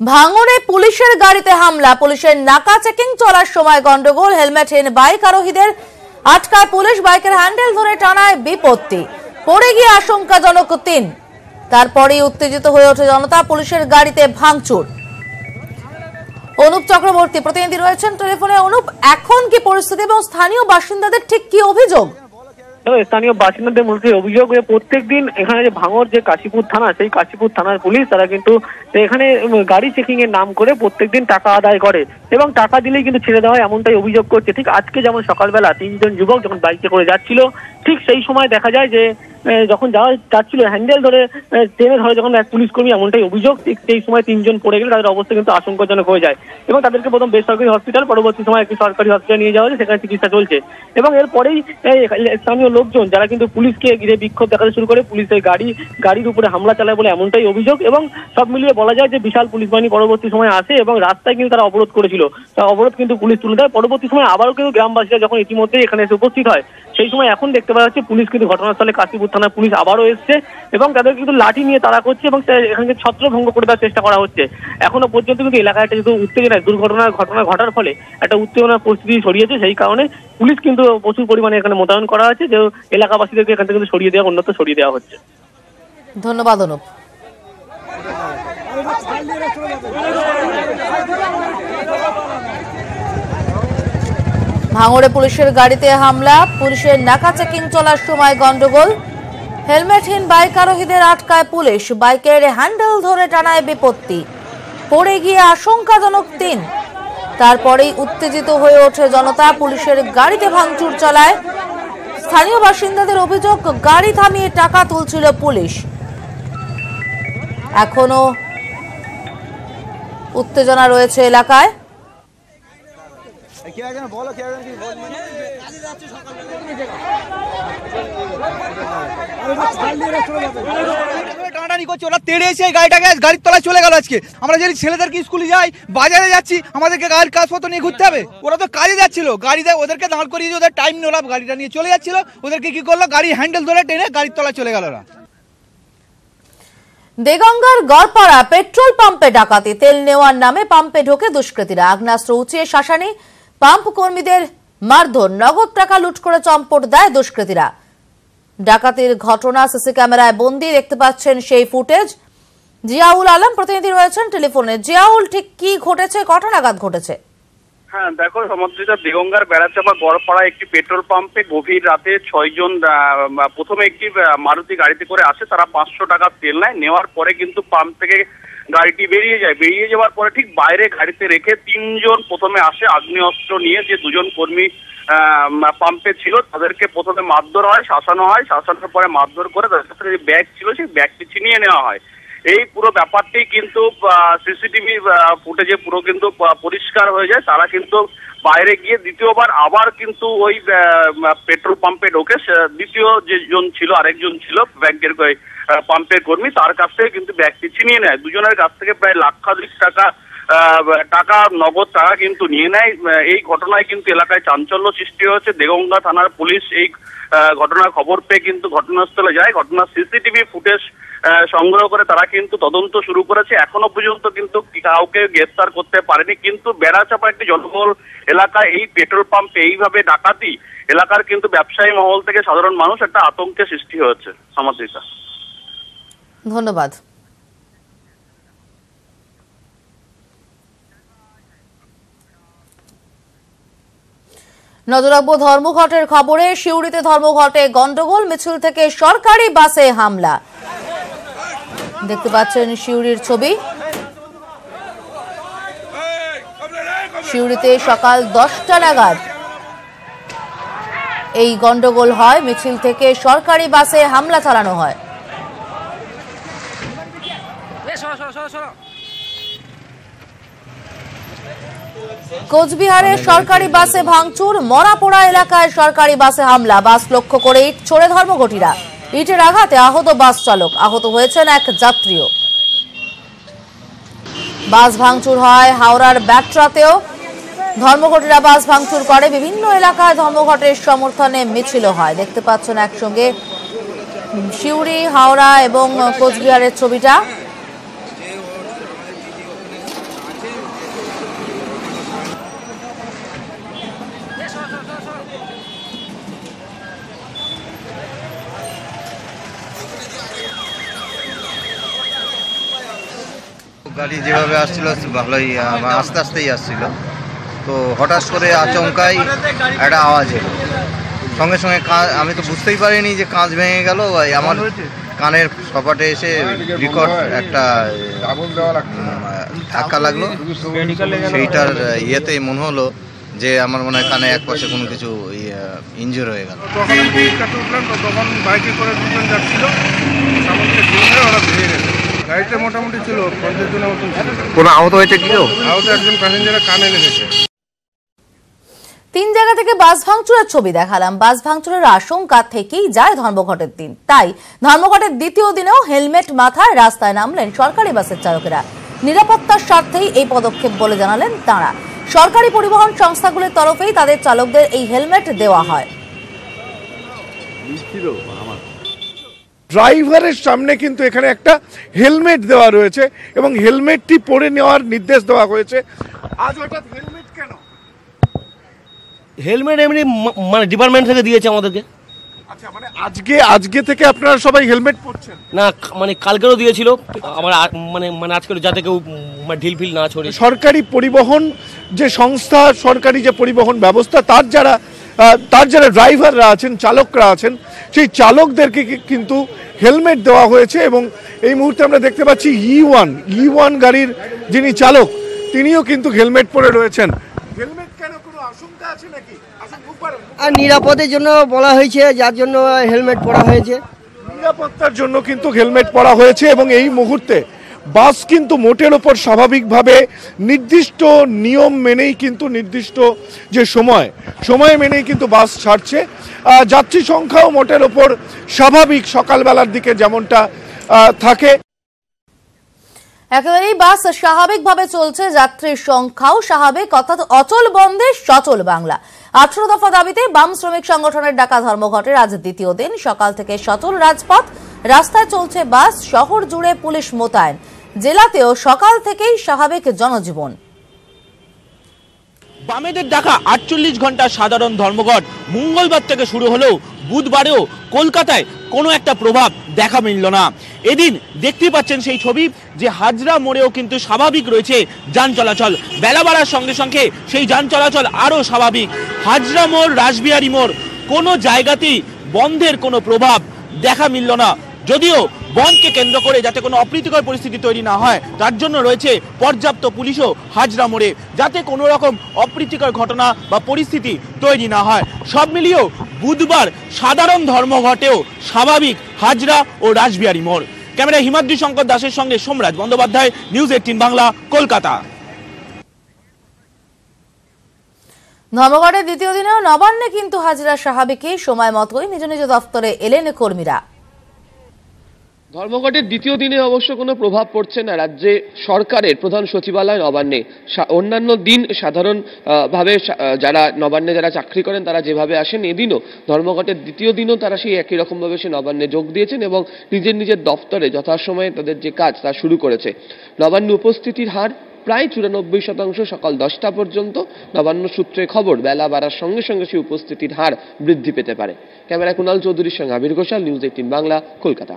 ভাঙড়ে পুলিশের গাড়িতে হামলা। পুলিশের নাকা চেকিং চলার সময় গন্ডগোল হেলমেটহীন বাইক আরোহীদের আটকায় পুলিশ বাইকের হ্যান্ডেল ধরে টানায় বিপত্তি। পড়ে গিয়ে আশঙ্কাজনক তিন। তারপরেই উত্তেজিত হয়ে ওঠে জনতা পুলিশের গাড়িতে ভাঙচুর। অনুপ চক্রবর্তী প্রতিনিধি রয়েছেন টেলিফোনে। অনুপ, এখন কি পরিস্থিতি এবং স্থানীয় বাসিন্দাদের ঠিক কি অভিযোগ? স্থানীয় বাসিন্দাদের মধ্যে অভিযোগ যে প্রত্যেকদিন এখানে যে ভাঙর যে কাশীপুর থানা, সেই কাশীপুর থানার পুলিশ তারা কিন্তু এখানে গাড়ি চেকিং এর নাম করে প্রত্যেক দিন টাকা আদায় করে এবং টাকা দিলেই কিন্তু ছেড়ে দেওয়া হয় এমনটাই অভিযোগ করছে। ঠিক আজকে যেমন সকালবেলা তিনজন যুবক যখন বাইকে করে যাচ্ছিল ঠিক সেই সময় দেখা যায় যে যখন যাওয়া যাচ্ছিল হ্যান্ডেল ধরে টেনে ধরে যখন এক পুলিশ কর্মী এমনটাই অভিযোগ সেই সময় তিনজন পড়ে গেলে তাদের অবস্থা কিন্তু আশঙ্কাজনক হয়ে যায়। এবং তাদেরকে প্রথম বেসরকারি হসপিটাল, পরবর্তী সময় একটি সরকারি হসপিটালে নিয়ে যাওয়া হয়েছে, সেখানে চিকিৎসা চলছে। এবং এরপরেই স্থানীয় লোকজন যারা কিন্তু পুলিশকে ঘিরে বিক্ষোভ দেখাতে শুরু করে, পুলিশের গাড়ি, গাড়ির উপরে হামলা চালায় বলে এমনটাই অভিযোগ এবং সব মিলিয়ে বলা যায় যে বিশাল পুলিশ বাহিনী পরবর্তী সময় আসে এবং রাস্তায় কিন্তু তারা অবরোধ করেছিল। অবরোধ কিন্তু পুলিশ তুলে দেয়। পরবর্তী সময় আবারও কিন্তু গ্রামবাসীরা যখন ইতিমধ্যেই এখানে এসে উপস্থিত হয়, সেই সময় এখন দেখতে পাওয়া যাচ্ছে পুলিশ কিন্তু ঘটনাস্থলে কাশীপুর থানার পুলিশ আবারও এসছে এবং তাদের কিন্তু লাঠি নিয়ে তারা করছে এবং এখানে ছত্রভঙ্গ করে দেওয়ার চেষ্টা করা হচ্ছে। এখনও পর্যন্ত কিন্তু এলাকায় একটা যেহেতু উত্তেজনা দুর্ঘটনার ঘটনা ঘটার ফলে একটা উত্তেজনার পরিস্থিতি ছড়িয়েছে সেই কারণে পুলিশ কিন্তু প্রচুর পরিমাণে এখানে মোতায়েন করা হয়েছে যে এলাকাবাসীদেরকে এখান থেকে কিন্তু সরিয়ে দেওয়া অন্যত্র সরিয়ে দেওয়া হচ্ছে। ধন্যবাদ অনুপ। ভাঙড়ে পুলিশের গাড়িতে হামলা, পুলিশের নাকা চেকিং চলার সময় গন্ডগোল। হেলমেটহীন বাইক আরোহীদের আটকায় পুলিশ, বাইকের হ্যান্ডেল ধরে টানায় বিপত্তি। পড়ে গিয়ে আশঙ্কাজনক তিন। তারপরেই উত্তেজিত হয়ে ওঠে জনতা, পুলিশের গাড়িতে ভাঙচুর চালায়। স্থানীয় বাসিন্দাদের অভিযোগ, গাড়ি থামিয়ে টাকা তুলছিল পুলিশ। এখনও উত্তেজনা রয়েছে এলাকায়। কে একজন বলো কে একজন কি বলবে টানাটানি করছে ওরা তেড়ে এসে গাড়িটাকে গাড়ির তলায় চলে গেল আজকে। আমরা যদি ছেলেদেরকে স্কুলে যাই বাজারে যাচ্ছি আমাদেরকে গাড়ির কাজপত্র নিয়ে ঘুরতে হবে। ওরা তো কাজে যাচ্ছিল। গাড়িতে ওদেরকে দাঁড় করিয়ে ওদের টাইম নোলাম গাড়িটা নিয়ে চলে যাচ্ছিল। ওদেরকে কি করল? গাড়ি হ্যান্ডেল ধরে টেনে গাড়ির তলায় চলে গেল ওরা। দেগঙ্গার গড়পাড়া পেট্রোল পাম্পে ডাকাতি তেল নেওয়ার নামে পাম্পে ঢোকে দুষ্কৃতীরা। আগ্নেয়াস্ত্র উঁচিয়ে শাসানি পাম্প কর্মীদের মারধর, নগদ টাকা লুট করে চম্পট দেয় দুষ্কৃতীরা। ডাকাতির ঘটনা সিসি ক্যামেরায় বন্দি দেখতে পাচ্ছেন সেই ফুটেজ। জিয়াউল আলম প্রতিনিধি রয়েছেন টেলিফোনে। জিয়াউল, ঠিক কি ঘটেছে? নাগাদ ঘটেছে? হ্যাঁ দেখো সমুদ্রিতা দিগঙ্গার বেড়াচাপা গড়পাড়া একটি পেট্রোল পাম্পে। গভীর রাতে ছয়জন প্রথমে একটি মারুতি গাড়িতে করে আসে। তারা পাঁচশো টাকা তেল নেয়। নেওয়ার পরে কিন্তু পাম্প থেকে গাড়িটি বেরিয়ে যায়। বেরিয়ে যাওয়ার পরে ঠিক বাইরে গাড়িতে রেখে তিনজন প্রথমে আসে আগ্নেয়াস্ত্র নিয়ে। যে দুজন কর্মী পাম্পে ছিল, তাদেরকে প্রথমে মারধর হয়, শাসানো হয়। শাসানোর পরে মারধর করে তাদের কাছে যে ব্যাগ ছিল, সেই ব্যাগটি ছিনিয়ে নেওয়া হয়। এই পুরো ব্যাপারটি কিন্তু সিসিটিভি ফুটেজে পুরো কিন্তু পরিষ্কার হয়ে যায়। তারা কিন্তু বাইরে গিয়ে দ্বিতীয়বার আবার কিন্তু ওই পেট্রোল পাম্পে ঢোকে। দ্বিতীয় যে জন ছিল, আরেকজন ছিল ব্যাংকের পাম্পের কর্মী, তার কাছ থেকে কিন্তু ব্যাগটি ছিনিয়ে নেয় দুজনের কাছ থেকে প্রায় লাক্ষাধিক টাকা টাকা, নগদ টাকা কিন্তু নিয়ে নেয়। এই ঘটনায় কিন্তু এলাকায় চাঞ্চল্য সৃষ্টি হয়েছে। দেগঙ্গা থানার পুলিশ এই ঘটনার খবর পেয়ে কিন্তু ঘটনাস্থলে যায়। ঘটনার সিসিটিভি ফুটেজ সংগ্রহ করে তারা কিন্তু তদন্ত শুরু করেছে। এখনও পর্যন্ত কিন্তু কাউকে গ্রেফতার করতে পারেনি। কিন্তু বেড়াচাপা একটি জনবহুল এলাকায় এই পেট্রোল পাম্পে এইভাবে ডাকাতি, এলাকার কিন্তু ব্যবসায়ী মহল থেকে সাধারণ মানুষ একটা আতঙ্কের সৃষ্টি হয়েছে। সমাদৃতা। ধন্যবাদ। নজর রাখব ধর্মঘটের খবরে। শিউরিতে ধর্মঘটে গন্ডগোল, মিছিল থেকে সরকারি বাসে হামলা। দেখতে পাচ্ছেন শিউরির ছবি। শিউরিতে সকাল দশটা নাগাদ এই গন্ডগোল হয়, মিছিল থেকে সরকারি বাসে হামলা চালানো হয়। কোচবিহারে সরকারি বাসে ভাঙচুর মরাপোড়া এলাকায় সরকারি বাসে হামলা। বাস লক্ষ্য করে ইট ছোড়ে ধর্মঘটিরা। ইটের আঘাতে আহত বাস চালক। আহত হয়েছেন এক যাত্রীও। বাস ভাঙচুর হয় হাওড়ার ব্যাটরাতেও। ধর্মঘটিরা বাস ভাঙচুর করে। বিভিন্ন এলাকায় ধর্মঘটের সমর্থনে মিছিল হয়। দেখতে পাচ্ছেন একসঙ্গে সিউড়ি হাওড়া এবং কোচবিহারের ছবিটা। গাড়ি যেভাবে আসছিল, ভালোই আস্তে আস্তেই আসছিল। তো হঠাৎ করে আচমকাই একটা আওয়াজ এলো। সঙ্গে সঙ্গে আমি তো বুঝতেই পারিনি যে কাঁচ ভেঙে গেল আমার কানের সপাটে এসে বিকট একটা ধাক্কা লাগল। সেইটার ইয়েতেই মনে হলো যে আমার মনে হয় কানে এক পাশে কোনো কিছু ইঞ্জুর হয়ে গেল। তখন বাইকে করে দুজন যাচ্ছিল। ওরা ভেঙে গেছে গাড়িটা মোটামুটি ছিল পঞ্চাশ জনের মতন ছিল। কোনো আহত হয়েছে কেউ? আহত একজন প্যাসেঞ্জারের কানে লেগেছে। তিন জায়গা থেকে বাস ভাঙচুরের ছবি দেখালাম। বাস ভাঙচুরের আশঙ্কা থেকেই যায় ধর্মঘটের দিন। তাই ধর্মঘটের দ্বিতীয় দিনেও হেলমেট মাথায় রাস্তায় নামলেন সরকারি বাসের চালকেরা। নিরাপত্তার স্বার্থেই এই পদক্ষেপ বলে জানালেন তাঁরা। সরকারি পরিবহন সংস্থাগুলির তরফেই তাদের চালকদের এই হেলমেট দেওয়া হয়। ড্রাইভারের সামনে কিন্তু এখানে একটা হেলমেট দেওয়া রয়েছে এবং হেলমেটটি পরে নেওয়ার নির্দেশ দেওয়া হয়েছে। আজ হঠাৎ হেলমেট কেন? হেলমেট এমনি মানে ডিপার্টমেন্ট থেকে দিয়েছে আমাদেরকে। আচ্ছা মানে আজকে আজকে থেকে আপনারা সবাই হেলমেট পরছেন? না মানে কালকেরও দিয়েছিল আমার মানে মানে আজকে যাতে কেউ মানে ঢিল ফিল না ছড়ে সরকারি পরিবহন যে সংস্থা সরকারি যে পরিবহন ব্যবস্থা তার যারা তার যারা ড্রাইভাররা আছেন চালকরা আছেন সেই চালকদেরকে কিন্তু হেলমেট দেওয়া হয়েছে এবং এই মুহূর্তে আমরা দেখতে পাচ্ছি ই ওয়ান ই ওয়ান গাড়ির যিনি চালক তিনিও কিন্তু হেলমেট পরে রয়েছেন। হেলমেট কেন কোনো আশঙ্কা আছে নাকি? মুখ আর নিরাপদের জন্য বলা হয়েছে যার জন্য হেলমেট পরা হয়েছে। নিরাপত্তার জন্য কিন্তু হেলমেট পরা হয়েছে এবং এই মুহূর্তে বাস কিন্তু মোটের ওপর স্বাভাবিকভাবে নির্দিষ্ট নিয়ম মেনেই কিন্তু নির্দিষ্ট যে সময় সময় মেনেই কিন্তু বাস ছাড়ছে। যাত্রী সংখ্যাও মোটের ওপর স্বাভাবিক সকালবেলার দিকে যেমনটা থাকে। একেবারেই বাস স্বাভাবিকভাবে চলছে, যাত্রীর সংখ্যাও স্বাভাবিক, অর্থাৎ অচল বন্ধে সচল বাংলা। আঠারো দফা দাবিতে বাম শ্রমিক সংগঠনের ডাকা ধর্মঘটের আজ দ্বিতীয় দিন। সকাল থেকে সচল রাজপথ, রাস্তায় চলছে বাস, শহর জুড়ে পুলিশ মোতায়েন। জেলাতেও সকাল থেকেই স্বাভাবিক জনজীবন। বামেদের ডাকা আটচল্লিশ ঘণ্টা সাধারণ ধর্মঘট। মঙ্গলবার থেকে শুরু হলেও বুধবারেও কলকাতায় কোনো একটা প্রভাব দেখা মিলল না। এদিন দেখতেই পাচ্ছেন সেই ছবি যে হাজরা মোড়েও কিন্তু স্বাভাবিক রয়েছে যান চলাচল। বেলা বাড়ার সঙ্গে সঙ্গে সেই যান চলাচল আরও স্বাভাবিক। হাজরা মোড়, রাসবিহারী মোড় কোনো জায়গাতেই বন্ধের কোনো প্রভাব দেখা মিলল না। যদিও বনকে কেন্দ্র করে যাতে কোনো অপ্রীতিকর পরিস্থিতি তৈরি না হয়, তার জন্য রয়েছে পর্যাপ্ত পুলিশও হাজরা মোড়ে, যাতে কোনো রকম অপ্রীতিকর ঘটনা বা পরিস্থিতি তৈরি না হয়। সব মিলিয়েও বুধবার সাধারণ ধর্মঘটেও স্বাভাবিক হাজরা ও রাসবিহারী মোড়। ক্যামেরা হিমাদ্রি শঙ্কর দাসের সঙ্গে সোমরাজ বন্দ্যোপাধ্যায়, নিউজ এইটিন বাংলা, কলকাতা। ধর্মঘটের দ্বিতীয় দিনেও নবান্নে কিন্তু হাজিরা স্বাভাবিকই সময় মতোই নিজ নিজ দফতরে এলেন কর্মীরা। ধর্মঘটের দ্বিতীয় দিনে অবশ্য কোনো প্রভাব পড়ছে না। রাজ্যে সরকারের প্রধান সচিবালয় নবান্নে। অন্যান্য দিন সাধারণ ভাবে যারা নবান্নে যারা চাকরি করেন, তারা যেভাবে আসেন, এদিনও ধর্মঘটের দ্বিতীয় দিনও তারা সেই একই রকমভাবে সে নবান্নে যোগ দিয়েছেন এবং নিজের নিজের দফতরে যথাসময়ে তাদের যে কাজ, তা শুরু করেছে। নবান্ন উপস্থিতির হার প্রায় চুরানব্বই শতাংশ সকাল দশটা পর্যন্ত। নবান্ন সূত্রে খবর, বেলা বাড়ার সঙ্গে সঙ্গে সেই উপস্থিতির হার বৃদ্ধি পেতে পারে। ক্যামেরা কুণাল চৌধুরীর সঙ্গে আবির ঘোষাল, নিউজ এইটিন বাংলা, কলকাতা।